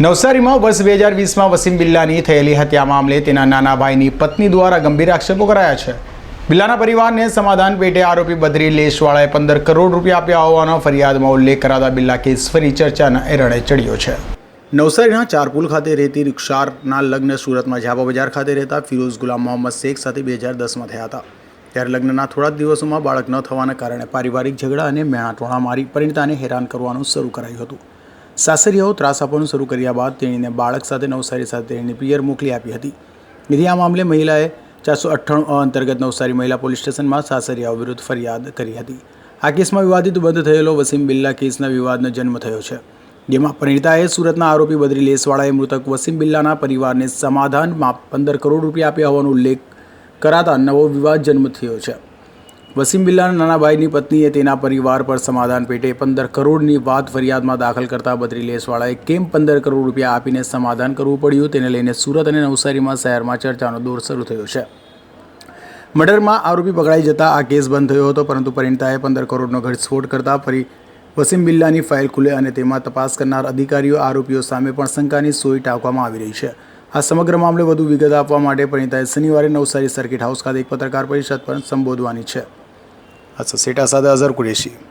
નવસારીમાં વર્ષ બે હજાર વીસમાં વસીમ બિલ્લાની થયેલી હત્યા મામલે તેના નાના ભાઈની પત્ની દ્વારા ગંભીર આક્ષેપો કરાયા છે. બિલ્લાના પરિવારને સમાધાન પેટે આરોપી બદ્રી લેશવાળાએ પંદર કરોડ રૂપિયા આપ્યા હોવાનો ફરિયાદમાં ઉલ્લેખ કરાતા બિલ્લા કેસ ફરી ચર્ચાના એરણે ચડ્યો છે. નવસારીના ચારપુલ ખાતે રહેતી રિક્ષારના લગ્ન સુરતમાં ઝાબા બજાર ખાતે રહેતા ફિરોઝ ગુલામ મોહમ્મદ શેખ સાથે બે હજાર દસમાં થયા હતા. ત્યારે લગ્નના થોડા જ દિવસોમાં બાળક ન થવાના કારણે પારિવારિક ઝઘડા અને મેણાટોણા મારી પરિણીતાને હેરાન કરવાનું શરૂ કરાયું હતું. સાસરિયાઓ ત્રાસ આપવાનું શરૂ કર્યા બાદ તેણીને બાળક સાથે નવસારી સાથે તેણીની પિયર મોકલી આપી હતી. જેથી આ મામલે મહિલાએ ચારસો અઠ્ઠાણું અંતર્ગત નવસારી મહિલા પોલીસ સ્ટેશનમાં સાસરિયાઓ વિરુદ્ધ ફરિયાદ કરી હતી. આ કેસમાં વિવાદિત બંધ થયેલો વસીમ બિલ્લા કેસના વિવાદનો જન્મ થયો છે. જેમાં પરિણીતાએ સુરતના આરોપી બદ્રી લેસવાળાએ મૃતક વસીમ બિલ્લાના પરિવારને સમાધાનમાં પંદર કરોડ રૂપિયા આપ્યા હોવાનો ઉલ્લેખ કરાતા નવો વિવાદ જન્મ થયો છે. વસીમ બિલ્લાના નાના ભાઈની પત્નીએ તેના પરિવાર પર સમાધાન પેટે પંદર કરોડની વાત ફરિયાદમાં દાખલ કરતા બદ્રી લેસવાળાએ કેમ પંદર કરોડ રૂપિયા આપીને સમાધાન કરવું પડ્યું તેને લઈને સુરત અને નવસારીમાં શહેરમાં ચર્ચાનો દોર શરૂ થયો છે. મર્ડરમાં આરોપી પકડાઈ જતા આ કેસ બંધ થયો હતો, પરંતુ પરિણીતાએ પંદર કરોડનો ઘટસ્ફોટ કરતા ફરી વસીમ બિલ્લાની ફાઇલ ખુલે અને તેમાં તપાસ કરનાર અધિકારીઓ, આરોપીઓ સામે પણ શંકાની સોય ટાંકવામાં આવી રહી છે. આ સમગ્ર મામલે વધુ વિગત આપવા માટે પરિણીતાએ શનિવારે નવસારી સર્કિટ હાઉસ ખાતે એક પત્રકાર પરિષદ પણ સંબોધવાની છે. আচ্ছা সেটা সাদা আজহার কুরেশি।